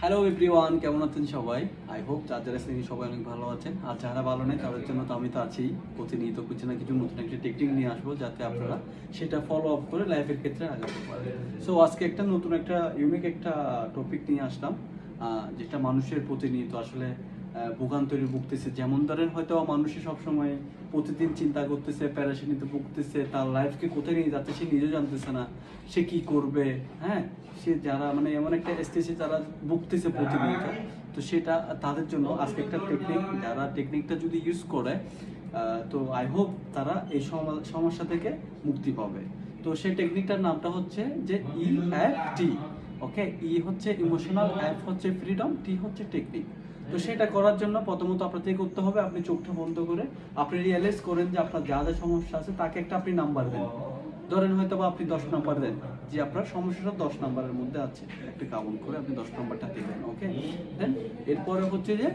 Hello everyone কেমন আছেন সবাই? আই হোপ যার যারা শ্রেণি সবাই অনেক ভালো আছেন। আর যারা ভালো নেই, তাদের জন্য তো আমি তো আছি। প্রতিনিয়ত কিছু না কিছু নতুন একটা টেকনিক নিয়ে আসব যাতে আপনারা সেটা ফলো আপ করে লাইফের ক্ষেত্রে আগাতে পারেন। সো আজকে একটা নতুন একটা ইউনিক একটা টপিক নিয়ে আসলাম। যেটা মানুষের প্রতিনিয়ত আসলে ভোগান্তরে ভুগতেছে। যেমন ধরেন হয়তো মানুষের সবসময় প্রতিদিন চিন্তা করতেছে প্যারাশানিতে ভুগতেছে, তার লাইফকে কোথায় নিয়ে যাচ্ছে সে নিজেও জানতেছে না। সে কি করবে? হ্যাঁ সে যারা মানে এমন একটা স্টেজে যারা ভুগতেছে প্রতিনিয়ত তো সেটা তাদের জন্য আজকে একটা টেকনিক যারা টেকনিকটা যদি ইউজ করে তো আই হোপ তারা এই সম- সমস্যা থেকে মুক্তি পাবে। তো সেই টেকনিকটার নামটা হচ্ছে যে ই এফ টি ওকে ই হচ্ছে ইমোশনাল এফ হচ্ছে ফ্রিডম টি হচ্ছে টেকনিক তো সেটা করার জন্য প্রথমত আপনাকে করতে হবে, আপনি চোখটা বন্ধ করে, আপনি রিয়েলাইজ করেন যে আপনার যা যা সমস্যা আছে, তাকে একটা আপনি নাম্বার দেন। ধরেন হয়তো বা আপনি দশ নাম্বার দেন, যে আপনার সমস্যাটা দশ নাম্বারের মধ্যে আছে। একটা কাউন্ট করে আপনি দশ নাম্বারটা দিবেন ওকে দেন এরপরে হচ্ছে যে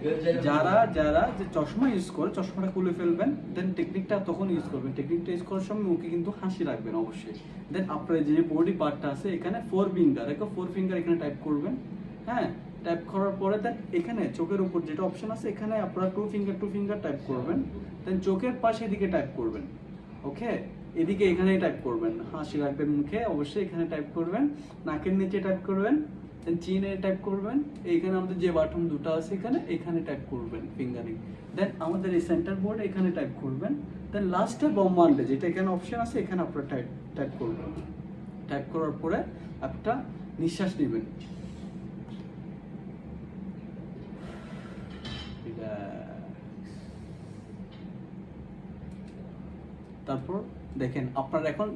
যারা যারা যে চশমা ইউজ করে, চশমাটা খুলে ফেলবেন দেন টেকনিকটা তখন ইউজ করবেন। টেকনিকটা ইউজ করার সময় মুখে কিন্তু হাসি রাখবেন অবশ্যই। দেন আপনার যে বডি পার্টটা আছে, এখানে ফোর ফিঙ্গার একটা ফোর ফিঙ্গার এখানে টাইপ করবেন হ্যাঁ? টাইপ করার পরে দেন এখানে চোখের উপর যেটা অপশন আছে, এখানে আপনারা two finger two finger type করবেন। দেন চোখের পাশে এদিকে টাইপ করবেন। ওকে এদিকে এখানে টাইপ করবেন। হাসি রাখবেন মুখে, অবশ্যই এখানে টাইপ করবেন। নাকের নিচে টাইপ করবেন। দেন চিনে টাইপ করবেন। এইখানে আমাদের যে বাটন দুটো আছে এখানে এখানে টাইপ করবেন ফিঙ্গারিং দেন আমাদের এই সেন্টার বোর্ড এখানে টাইপ করবেন। দেন লাস্টে বম্বান্ডে যেটা এখানে অপশন আছে, এখানে আপনারা টাইপ টাইপ করবেন। টাইপ করার পরে একটা নিঃশ্বাস নেবেন। তারপর? দেখেন, আপনার এখন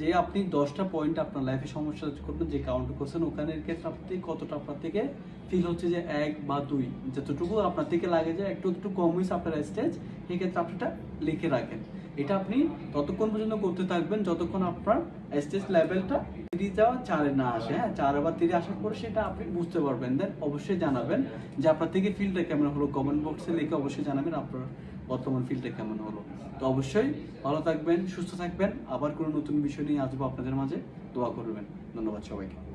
যে আপনি দশটা পয়েন্ট আপনার লাইফে সমস্যা করবেন, যে কাউন্ট করছেন, ওখানে ক্ষেত্রে আপনি কতটা আপনার থেকে ফিল হচ্ছে যে এক বা দুই। যতটুকু আপনার থেকে লাগে যে একটু একটু কম হয়েছে আপনার স্টেজ সেই ক্ষেত্রে আপনি এটা লিখে রাখেন। এটা আপনি ততক্ষণ পর্যন্ত করতে থাকবেন, যতক্ষণ আপনার স্টেজ লেভেলটা তিরিশ যাওয়া চারে না আসে। হ্যাঁ চার বা তিরিশ আসার পরে সেটা আপনি বুঝতে পারবেন। দেন অবশ্যই জানাবেন যে আপনার থেকে ফিলটা কেমন হলো। কমেন্ট বক্সে লিখে অবশ্যই জানাবেন আপনার বর্তমান ফিলটা কেমন হলো? তো অবশ্যই ভালো থাকবেন, সুস্থ থাকবেন। আবার কোনো নতুন বিষয় নিয়ে আসব আপনাদের মাঝে। দোয়া করবেন। ধন্যবাদ সবাইকে।